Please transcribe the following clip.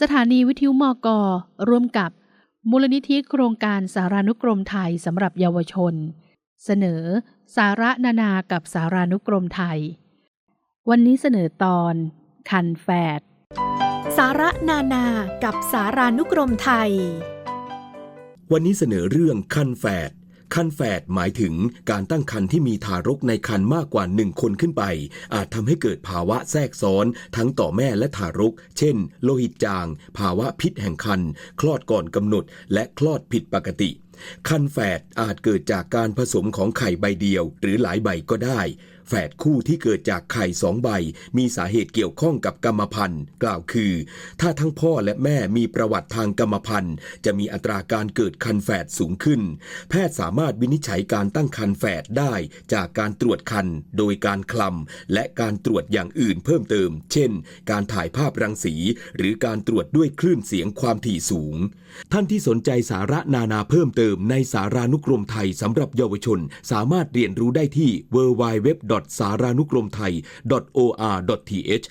สถานีวิทยุมกร่วมกับมูลนิธิโครงการสารานุกรมไทยสำหรับเยาวชน เสนอ สาระนานากับสารานุกรมไทย วันนี้เสนอตอน คันแฝดสาระนานากับสารานุกรมไทย วันนี้เสนอเรื่องคันแฝด คันแฝดหมายถึงการตั้งครรภ์ที่มีทารกในครรภ์มากกว่าหนึ่งคนขึ้นไป อาจทำให้เกิดภาวะแทรกซ้อน ทั้งต่อแม่และทารก เช่น โลหิตจาง ภาวะพิษแห่งคัน คลอดก่อนกำหนด และคลอดผิดปกติ คันแฝดอาจเกิดจากการผสมของไข่ใบเดียว หรือหลายใบก็ได้ แฝดคู่ที่เกิดจากไข่สองใบ มีสาเหตุเกี่ยวข้องกับกรรมพันธุ์ กล่าวคือ ถ้าทั้งพ่อและแม่มีประวัติทางกรรมพันธุ์ จะมีอัตราการเกิดคันแฝดสูงขึ้น แพทย์สามารถวินิจฉัยการตั้งคันแฝดได้จากการตรวจคันโดยการคลำและการตรวจอย่างอื่นเพิ่มเติม เช่น การถ่ายภาพรังสี หรือการตรวจด้วยคลื่นเสียงความถี่สูง ท่านที่สนใจสาระนานาเพิ่มเติมในสารานุกรมไทยสำหรับเยาวชน สามารถเรียนรู้ได้ที่ w w w s a r a n u k r o m t h a i o r t h